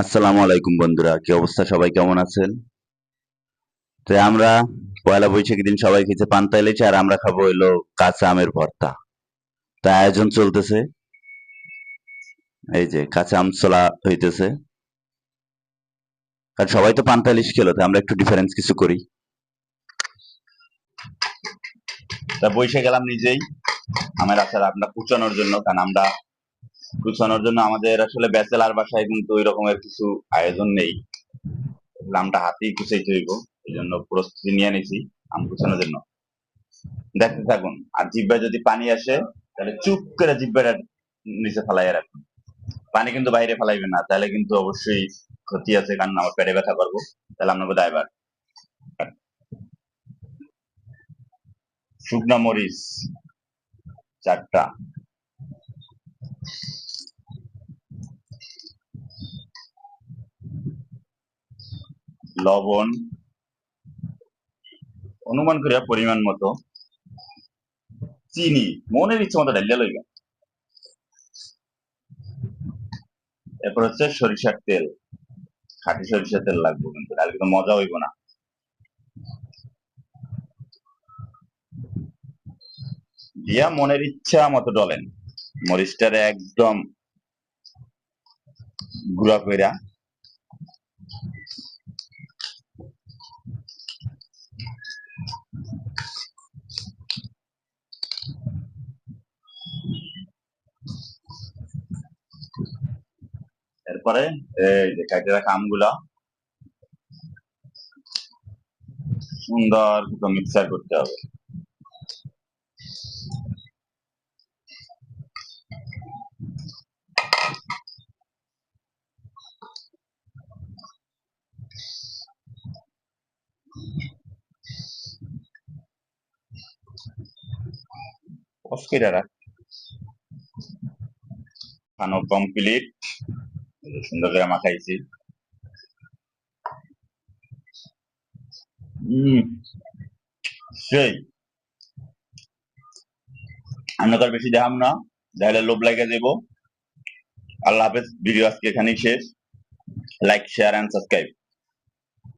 আসসালামু আলাইকুম বন্ধুরা, কি অবস্থা? সবাই কেমন আছেন? তো আমরা পয়লা বৈশাখী দিন সবাই খেয়েছে পান্তা ইলিশ আর আমরা খাব হইল কাঁচা আমের ভর্তা। তা আয়োজন চলতেছে। এই যে কাঁচা আম ছোলা হইতেছে। কারণ সবাই তো পান্তা ইলিশ খেলো আমরা একটু ডিফারেন্স কিছু করি। তা বসে গেলাম নিজেই। আমের আচার আমরা কুচানোর জন্য, কারণ আমরা কুচানোর জন্য আমাদের আসলে ব্যাচেলার বাসায় কিন্তু ওই রকমের কিছু আয়োজন নেই। আমটা হাতেই কুচাইতে হইব এই জন্য প্রস্তুতি নিয়ে নিছি আম কুচানোর জন্য। দেখতে থাকুন, আর জিব্বায় যদি পানি আসে, তাহলে চুপ করে জিব্বাটা নিচে ফেলাইয়া রাখুন। পানি কিন্তু বাইরে ফেলাইবে না, তাহলে কিন্তু অবশ্যই ক্ষতি আছে, কারণ আমার পেটে ব্যথা করব, তাহলে আপনাকে দায়বার শুকনা মরিচ, চারটা। লবণ, অনুমান করিয়া পরিমাণ মতো, চিনি, মনের ইচ্ছে মতো ডালিয়া লইবা। এরপর হচ্ছে সরিষার তেল। খাঁটি সরিষার তেল লাগবে কিন্তু, তাহলে কিন্তু মজা হইব না। দিয়া মনের ইচ্ছা মতো ডলেন। মরিচটারে একদম গুঁড়া কইরা এরপরে এই কাটে রাখা আমগুলা। সুন্দর মিক্সার করতে হবে। কমপ্লিট সুন্দর করে মাখাইছি সেই আমরা তো বেশি দেখাম না দেখালে লোভ লাগে দেবো আল্লাহ হাফেজ ভিডিও আজকে এখানেই শেষ লাইক শেয়ার অ্যান্ড সাবস্ক্রাইব